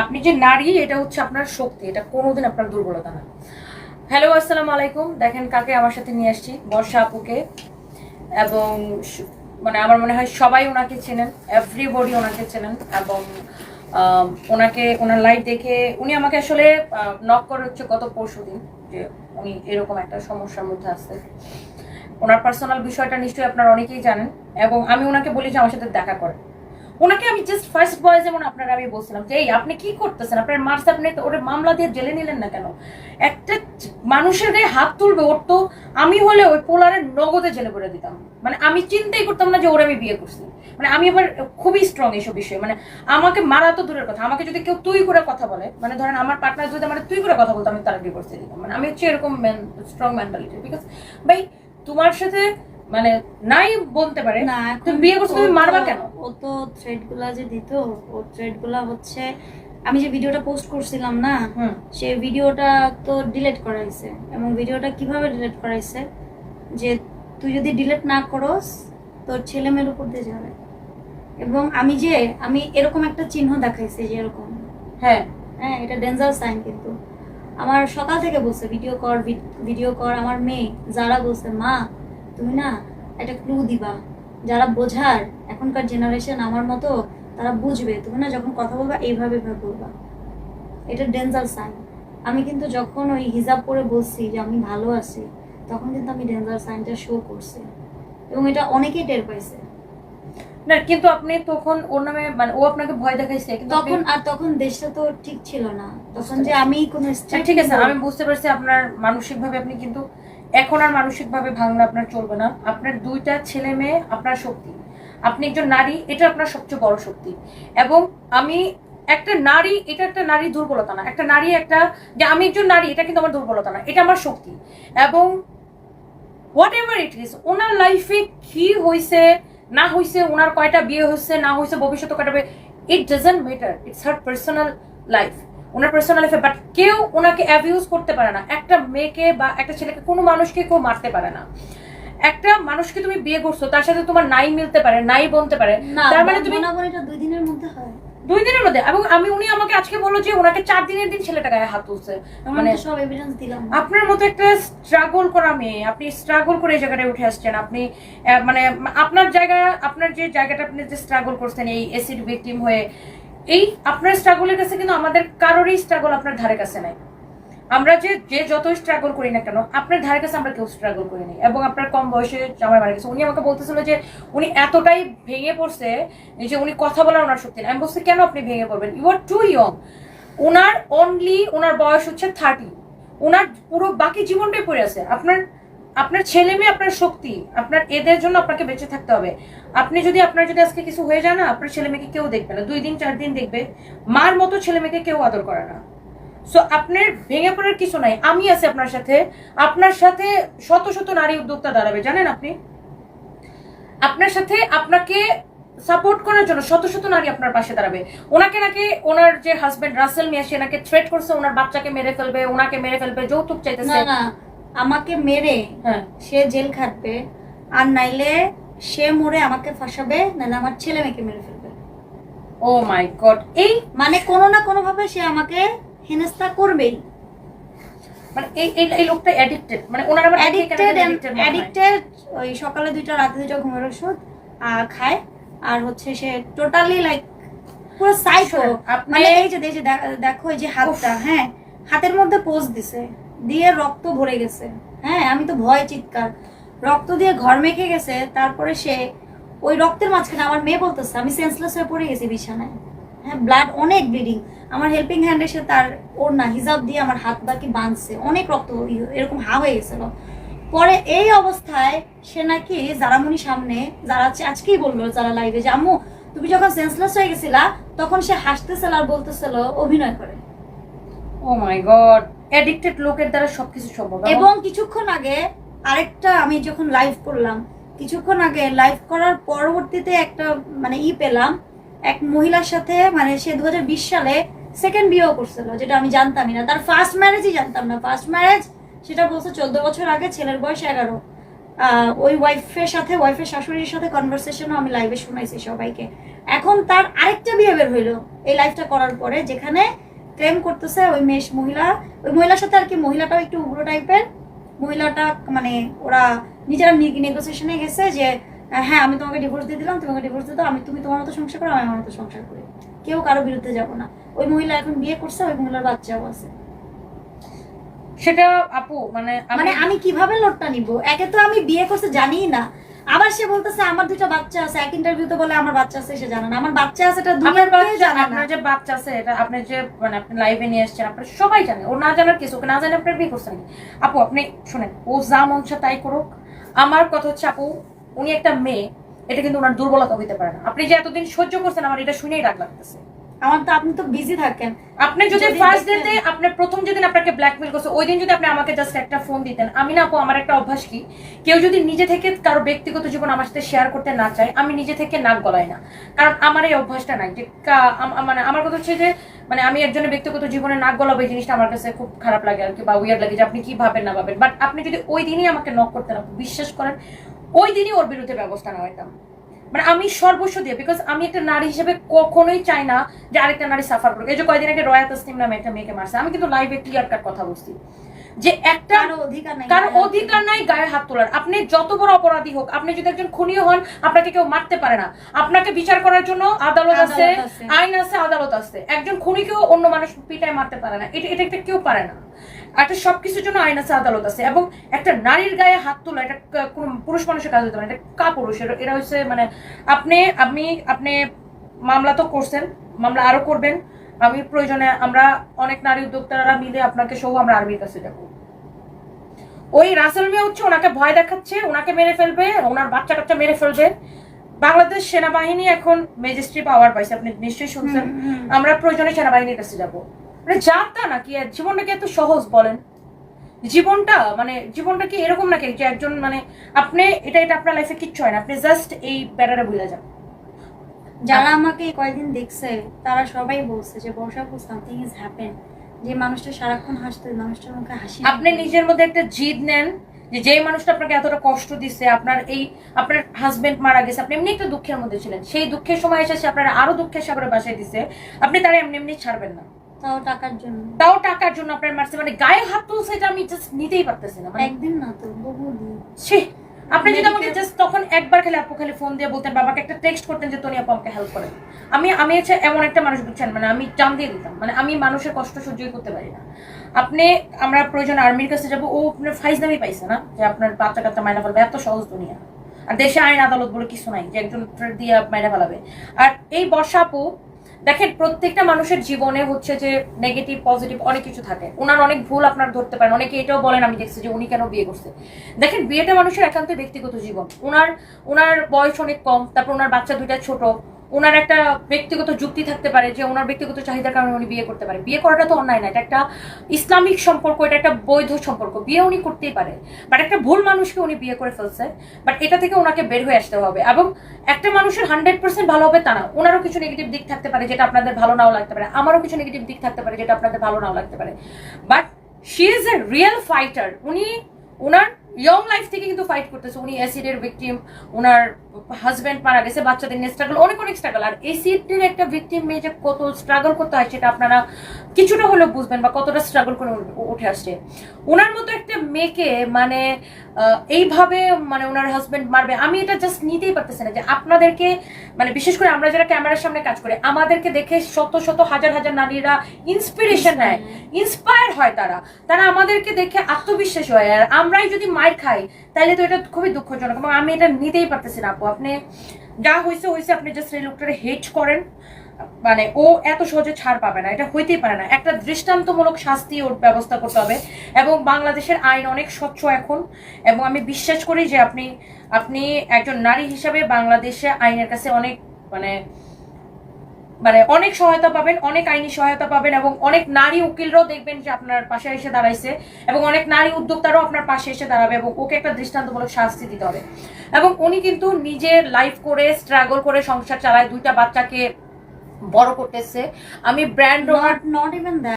আপনি যে নারী, এটা হচ্ছে আপনার শক্তি, এটা কোনোদিন আপনার দুর্বলতা না। হ্যালো আসসালামু আলাইকুম। দেখেন কাকে আমার সাথে নিয়ে আসছি, বর্ষা আপুকে। এবং মানে আমার মনে হয় সবাই ওনাকে চেনেন এভরিবডি ওনাকে চেনেন। এবং ওনাকে, ওনার লাইভ দেখে উনি আমাকে আসলে নক করে হচ্ছে গত পরশু দিন, যে উনি এরকম একটা সমস্যার মধ্যে আছে। ওনার পার্সোনাল বিষয়টা নিশ্চয়ই আপনারা অনেকেই জানেন। এবং আমি ওনাকে বলি যে আমার সাথে দেখা করেন। ওনাকে আমি জাস্ট ফার্স্ট বয় যেমন আপনারা আমি বলছিলাম যে, এই, আপনি কি করতেছেন? আপনার মার্স আপনি ওরে মামলা দিয়ে জেলে নিলেন না কেন? একটা মানুষের গায়ে হাত তুলবে ওর তো, আমি হলে ওই পোলারের নগদে জেলে করে দিতাম। মানে আমি চিন্তাই করতাম না যে ওরে আমি বিয়ে করছি। মানে আমি আবার খুবই স্ট্রং এইসব বিষয়ে। মানে আমাকে মারা তো দূরের কথা। আমাকে যদি কেউ তুই করে কথা বলে মানে ধরেন আমার পার্টনার যদি মানে তুই করে কথা বলতো, আমি তারা বিয়ে দিয়ে দিতাম। মানে আমি হচ্ছে এরকম স্ট্রং মেন্টালিটি বিকজ ভাই, তোমার সাথে মানে নাই বলতে পারে। না তুমি বিয়ে করছ তুমি মারবা কেন? ও তো থ্রেডগুলা যে দিত ও থ্রেডগুলা হচ্ছে আমি যে ভিডিওটা পোস্ট করছিলাম না সেই ভিডিওটা তো ডিলিট করাইছে। এবং ভিডিওটা কীভাবে ডিলিট করাইছে? যে তুই যদি ডিলিট না করস তোর ছেলে মেয়ের উপর দিয়ে যাবে। এবং আমি যে আমি এরকম একটা চিহ্ন দেখাইছি যে এরকম। হ্যাঁ। হ্যাঁ এটা ডেঞ্জার সাইন কিন্তু। আমার সকাল থেকে বলছে ভিডিও কর ভিডিও কর আমার মেয়ে যারা বলছে মা তুমি না একটা ক্লু দিবা। যারা বোঝার এখনকার জেনারেশন আমার মতো তারা বুঝবে। তুমি না যখন কথা বলবা এইভাবে বলবা। এটা ডেঞ্জার সাইন আমি কিন্তু যখন ওই হিজাব পরে বলছি যে আমি ভালো আছি তখন কিন্তু আমি ডেঞ্জার সাইনটা শো করছি। এবং এটা অনেকেই টের পাইছে। না কিন্তু আপনি তখন ওর নামে মানে ও আপনাকে ভয় দেখাইছে তখন আর তখন দেশটা তো ঠিক ছিল না। তখন যে আমি কোনো আচ্ছা, ঠিক আছে আমি বুঝতে পারছি আপনার মানসিক ভাবে আপনি কিন্তু এখন আর মানসিক ভাবে ভাঙলে আপনার চলবে না। আপনার দুইটা ছেলে মেয়ে, আপনার শক্তি। আপনি একজন নারী, এটা আপনার সবচেয়ে বড় শক্তি। এবং আমি একটা নারী, এটা একটা নারী দুর্বলতা না। একটা নারী একটা যে আমি একজন নারী, এটা কিন্তু আমার দুর্বলতা না। এটা আমার শক্তি। এবং হোয়াট এভার ইট ইজ ওনার লাইফে কি হয়েছে না হয়েছে ওনার কয়টা বিয়ে হয়েছে না হয়েছে ভবিষ্যতে কয়টা বিয়ে it doesn't matter it's her personal life owner personal লাইফে বাট কেউ ওনাকে অ্যাবিউজ করতে পারে না। একটা মেয়েকে বা একটা ছেলেকে কোনো মানুষকে কেউ মারতে পারে না। একটা মানুষকে তুমি বিয়ে করছ তার সাথে তোমার নাই মিলতে পারে নাই বলতে পারে তার মানে তুমি দুই দিনের মধ্যে হয়। দুই দিনের মধ্যে? এবং আমি উনি আমাকে আজকে বলল যে ওনাকে চার দিনের দিন ছেলেটা গায়ে হাত তুলছে। মানে সব এভিডেন্স দিলাম। আপনার মতো একটা স্ট্রাগল করা মেয়ে আপনি স্ট্রাগল করে এই জায়গাটায় উঠে আসছেন। আপনি মানে আপনার জায়গা আপনার যে জায়গাটা আপনি যে স্ট্রাগল করছেন এই এসিড ভিকটিম হয়ে এই আপনার স্ট্রাগলের কাছে কিন্তু আমাদের কারোরই স্ট্রাগল আপনার ধারে কাছে নাই। আমরা যে যে যত স্ট্রাগল করি না কেন, আপনার ধারে কাছে আমরা কেউ স্ট্রাগল করি করিনি এবং আপনার কম বয়সে জামাই মারা গেছে। উনি আমাকে বলতেছিল যে, উনি এতটাই ভেঙে পড়ছে যে উনি কথা বলার ওনার শক্তি আমি বলছি, কেন আপনি ভেঙে পড়বেন? ইউ আর টু ইয়ং ওনার অনলি ওনার বয়স হচ্ছে থার্টি ওনার পুরো বাকি জীবনটাই পড়ে আছে। আপনার আপনার ছেলে মেয়ে, আপনার শক্তি, আপনার এদের জন্য আপনাকে বেঁচে থাকতে হবে। আপনি যদি, আপনার যদি আজকে কিছু হয়ে যায় না, আপনার ছেলে মেয়েকে কেউ দেখবে না। দুই দিন, চার দিন দেখবে, মার মতো ছেলে মেয়েকে কেউ আদর করে না। সো আপনার ভেঙে পড়ার কিছু নাই। আমি আছি আপনার সাথে। আপনার সাথে শত শত নারী উদ্যোক্তা দাঁড়াবে, জানেন আপনি? আপনার সাথে আপনাকে সাপোর্ট করার জন্য শত শত নারী আপনার পাশে দাঁড়াবে। ওনাকে নাকি ওনার যে হাজবেন্ড রাসেল মিয়া, সে নাকি থ্রেট করছে, ওনার বাচ্চাকে মেরে ফেলবে, ওনাকে মেরে ফেলবে, যৌতুক চাইতেছে। আমাকে মেরে হ্যাঁ। সে জেল খাটবে আর নাইলে সে মরে আমাকে ফাঁসাবে নাহলে আমার ছেলে মেয়েকে মেরে ফেলবে। Oh my God. এই মানে কোনো না কোনো ভাবে সে আমাকে হেনস্থা করবেই। মানে এই এই লোকটা অ্যাডিক্টেড মানে ওনার আবার অ্যাডিক্টেড অ্যাডিক্টেড ওই সকালে দুইটা রাতে দুইটা ঘুমের ওষুধ খায় আর হচ্ছে সে টোটালি লাইক পুরো সাইকো Sure, মানে এই যে দেখো এই যে হাতটা হ্যাঁ হাতের মধ্যে পোজ দিছে। দিয়ে রক্ত ভরে গেছে। হ্যাঁ আমি তো ভয় চিৎকার। রক্ত দিয়ে ঘর মেখে গেছে, তারপরে সে ওই রক্তের মাঝখানে আমার মেয়ে বলতেছে, আমি সেন্সলেস হয়ে পড়ে গেছি বিছানায়। হ্যাঁ ব্লাড অনেক ব্লিডিং আমার হেল্পিং হ্যান্ড এসে তার ওর না হিজাব দিয়ে আমার হাত বাকি বাঁধছে। অনেক রক্ত এরকম হা হয়ে গেছিল পরে এই অবস্থায় সে নাকি জারামুনি সামনে যারা আজকেই বলল যারা লাইভে যে, আম্মু, তুমি যখন সেন্সলেস হয়ে গেছিলা, তখন সে হাসতেছিল আর বলতেছিল অভিনয় করে। ও মাই গড অ্যাডিক্টেড লোকের দ্বারা সবকিছু সম্ভব। এবং কিছুক্ষণ আগে আরেকটা আমি যখন লাইভ করলাম, কিছুক্ষণ আগে লাইভ করার পরবর্তীতে একটা মানে ই পেলাম, এক মহিলার সাথে মানে সে দু সালে সেকেন্ড বিয়েও করছিল, যেটা আমি জানতামই না। তার ফার্স্ট ম্যারেজই জানতাম না। ফার্স্ট ম্যারেজ সেটা বলছে চোদ্দ বছর আগে, ছেলের বয়স এগারো। ওই ওয়াইফের সাথে ওয়াইফের শাশুড়ির সাথে কনভারসেশনও আমি লাইভে শোনাইছি সবাইকে। এখন তার আরেকটা বিয়ে বের হইল, এই লাইফটা করার পরে, যেখানে ক্লেম করতেছে ওই মেষ মহিলা। ওই মহিলার সাথে আর কি মহিলাটাও একটু উগ্র টাইপের মহিলাটা মানে ওরা নিজেরা নেগোসিয়েশনে গেছে যে হ্যাঁ আমি তোমাকে ডিভোর্স দিয়ে দিলাম তোমাকে ডিভোর্স দিয়ে দাও আমি তুমি তোমার মতো সংসার করো আমি আমার মতো সংসার করি। কেউ কারও বিরুদ্ধে যাব না। ওই মহিলা এখন বিয়ে করছে ওই মহিলার বাচ্চাও আছে। সেটা আপু মানে মানে আমি কীভাবে লোডটা নিব? একে তো আমি বিয়ে করতে জানিই না। আবার সে বলতেছে আমার দুটো বাচ্চা আছে এক ইন্টারভিউ ইন্টারভিউতে বলে আমার বাচ্চা আছে সে জানে না। আমার বাচ্চা আছে এটা দুনিয়ার কেউ জানে না। আপনার যে বাচ্চা আছে এটা আপনি যে মানে আপনি লাইভে নিয়ে আসছেন আপনার সবাই জানে। ও না জানার কিছু ওকে না জানে আপনার বিয়ে করছেন আপু আপনি শুনেন ও যা মন তাই করুক। আমার কথা হচ্ছে আপু উনি একটা মেয়ে এটা কিন্তু ওনার দুর্বলতা হইতে পারে না। আপনি যে এতদিন সহ্য করছেন আমার এটা শুনেই রাগ লাগতেছে। আমার তো আপনি তো বিজি থাকেন। আপনি যদি ফার্স্ট ডেতে আপনি প্রথম যেদিন আপনাকে ব্ল্যাকমেল করছে ওই দিন যদি আপনি আমাকে জাস্ট একটা ফোন দিতেন। আমি না আপু আমার একটা অভ্যাস কি? কেউ যদি নিজে থেকে কারও ব্যক্তিগত জীবন আমার সাথে শেয়ার করতে না চায় আমি নিজে থেকে নাক গলাই না। কারণ আমার এই অভ্যাসটা নাই যে মানে আমার কথা হচ্ছে যে মানে আমি একজনের ব্যক্তিগত জীবনে নাক গলাবো এই জিনিসটা আমার কাছে খুব খারাপ লাগে আর কি বা উইয়ার লাগে যে আপনি কি ভাবেন না ভাবেন। বাট আপনি যদি ওই দিনই আমাকে নক করতেন আপু বিশ্বাস করেন ওই দিনই ওর বিরুদ্ধে ব্যবস্থা নেওয়া হইতাম। মানে আমি সর্বস্ব দিয়ে বিকজ আমি একটা নারী হিসেবে কখনোই চাই না যে আরেকটা নারী সাফার করুক। এই যে কয়েকদিন আগে রয়া তসলিম নামে একটা মেয়েকে মারছে, আমি কিন্তু লাইভে ক্লিয়ার কাট কথা বলছি। যে একটা কারও অধিকার নাই গায়ে হাত তোলার। আপনি যত বড় অপরাধী হোক আপনি যদি একজন খুনিও হন আপনাকে কেউ মারতে পারে না। আপনাকে বিচার করার জন্য আদালত আছে আইন আছে আদালত আছে। একজন খুনিকেও অন্য মানুষ পিটায় মারতে পারে না। এটা এটা কেউ পারে না। একটা সবকিছুর জন্য আইন আছে আদালত আছে। এবং একটা নারীর গায়ে হাত তোলা এটা কোনো পুরুষ মানুষের কাজ হতে পারে এটা কা পুরুষ এটা হচ্ছে মানে আপনি আপনি আপনি মামলা তো করছেন মামলা আরও করবেন। আমি প্রয়োজনে আমরা অনেক নারী উদ্যোক্তারা মিলে আপনাকে সহ আমরা আর্মির কাছে যাব। ওই রাসেল মিয়া হচ্ছে ওনাকে ভয় দেখাচ্ছে ওনাকে মেরে ফেলবে ওনার বাচ্চা কাচ্চা মেরে ফেলবে। বাংলাদেশ সেনাবাহিনী এখন ম্যাজিস্ট্রি পাওয়ার পাইছে আপনি নিশ্চয়ই শুনছেন। আমরা প্রয়োজনে সেনাবাহিনীর কাছে যাব। মানে যা তা নাকি জীবনটা কি এত সহজ বলেন? জীবনটা মানে জীবনটা কি এরকম নাকি যে একজন মানে আপনি এটা এটা আপনার লাইফে কিচ্ছু হয় না আপনি জাস্ট এই ব্যাটারে ভুলে যান। যারা আমাকে কয়েকদিন দেখছে তারা সবাই বলছে যে Barsha Barshapur something is happen যে মানুষটা সারাক্ষণ হাসতো মানুষটার মুখে হাসি আপনি নিজের মধ্যে একটা জিদ নেন যে যেই মানুষটা আপনাকে এতটা কষ্ট দিচ্ছে আপনার এই আপনার হাজবেন্ড মারা গেছে আপনি এমনি একটা দুঃখের মধ্যে ছিলেন। সেই দুঃখের সময় এসে সে আপনার আরও দুঃখের সাগরে বাসায় দিছে আপনি তারা এমনি এমনি ছাড়বেন না। তাও টাকার জন্য। তাও টাকার জন্য আপনার মারছে। মানে গায়ে হাত তুলছে এটা আমি জাস্ট নিতেই পারতেছি না। মানে একদিন না তো বহুদিন। ছি! আপনি যদি আমাকে জাস্ট তখন একবার খালি আপু খালি ফোন দিয়ে বলতেন বাবাকে একটা টেক্সট করতেন যে তোনি আপু আমাকে হেল্প করেন আমি আমি হচ্ছে এমন একটা মানুষ বুঝছেন? মানে আমি জান দিয়ে দিতাম। মানে আমি মানুষের কষ্ট সহ্যই করতে পারি না। আপনি আমরা প্রয়োজন আর্মির কাছে যাব। ও আপনার ফাইজ দামি পাইছে না? যে আপনার বাচ্চা কাচ্চা মাইনা ফেলবে। এত সহজ দুনিয়া। আর দেশে আইন আদালত বলে কিছু নাই যে একজন দিয়ে মাইনা ফেলাবে। আর এই বর্ষা আপু দেখেন, প্রত্যেকটা মানুষের জীবনে হচ্ছে যে নেগেটিভ পজিটিভ অনেক কিছু থাকে। ওনার অনেক ভুল আপনার ধরতে পারেন। অনেকে এটাও বলেন, আমি দেখছি যে উনি কেন বিয়ে করছে। দেখেন, বিয়েটা মানুষের একান্ত ব্যক্তিগত জীবন। ওনার ওনার বয়স অনেক কম, তারপর ওনার বাচ্চা দুইটা ছোট ওনার একটা ব্যক্তিগত যুক্তি থাকতে পারে যে ওনার ব্যক্তিগত চাহিদার কারণে উনি বিয়ে করতে পারে। বিয়ে করাটা তো অন্যায় না, এটা একটা ইসলামিক সম্পর্ক, এটা একটা বৈধ সম্পর্ক। বিয়ে উনি করতেই পারে। বাট একটা ভুল মানুষকে উনি বিয়ে করে ফেলছে বাট এটা থেকে ওনাকে বের হয়ে আসতে হবে। এবং একটা মানুষের হান্ড্রেড পার্সেন্ট ভালো হবে তা না, ওনারও কিছু নেগেটিভ দিক থাকতে পারে যেটা আপনাদের ভালো নাও লাগতে পারে, আমারও কিছু নেগেটিভ দিক থাকতে পারে যেটা আপনাদের ভালো নাও লাগতে পারে। But she is a real fighter উনি, ওনার ইয়ং লাইফ থেকে কিন্তু ফাইট করতেছে। উনি অ্যাসিডের ভিকটিম ওনার হাজব্যান্ড মারা গেছে বাচ্চাদের নিয়ে স্ট্রাগল অনেক অনেক স্ট্রাগল আর অ্যাসিডের একটা ভিকটিম মেয়ে যে কত স্ট্রাগল করতে হয় সেটা আপনারা কিছুটা হলেও বুঝবেন বা কতটা স্ট্রাগল করে উঠে আসছে। ওনার মতো একটা মেয়েকে মানে এইভাবে মানে ওনার হাজবেন্ড মারবে আমি এটা জাস্ট নিতেই পারতেছি না যে আপনাদেরকে মানে বিশেষ করে আমরা যারা ক্যামেরার সামনে কাজ করি আমাদেরকে দেখে শত শত হাজার হাজার নারীরা ইন্সপিরেশন নেয়। ইন্সপায়ার হয় তারা। তারা আমাদেরকে দেখে আত্মবিশ্বাস হয়। আর আমরাই যদি মায়ের খাই তাহলে তো এটা খুবই দুঃখজনক এবং আমি এটা নিতেই পারতেছি না আপু। আপনি যা হয়েছে হয়েছে আপনি জাস্ট এই লোকটারে হেট করেন। মানে ও এত সহজে ছাড় পাবে না, এটা হইতেই পারে না। একটা দৃষ্টান্তমূলক শাস্তি ওর ব্যবস্থা করতে হবে এবং বাংলাদেশের আইন অনেক স্বচ্ছ এখন এবং আমি বিশ্বাস করি যে আপনি আপনি একজন নারী হিসাবে বাংলাদেশে আইনের কাছে অনেক মানে মানে অনেক সহায়তা পাবেন, অনেক আইনি সহায়তা পাবেন এবং অনেক নারী উকিলরাও দেখবেন যে আপনার পাশে এসে দাঁড়াইছে এবং অনেক নারী উদ্যোক্তারাও আপনার পাশে এসে দাঁড়াবে এবং ওকে একটা দৃষ্টান্তমূলক শাস্তি দিতে হবে। এবং উনি কিন্তু নিজের লাইফ করে স্ট্রাগল করে সংসার চালায়, দুইটা বাচ্চাকে বড় করতেছে। আমি ব্র্যান্ড নট ইভেন দ্যাট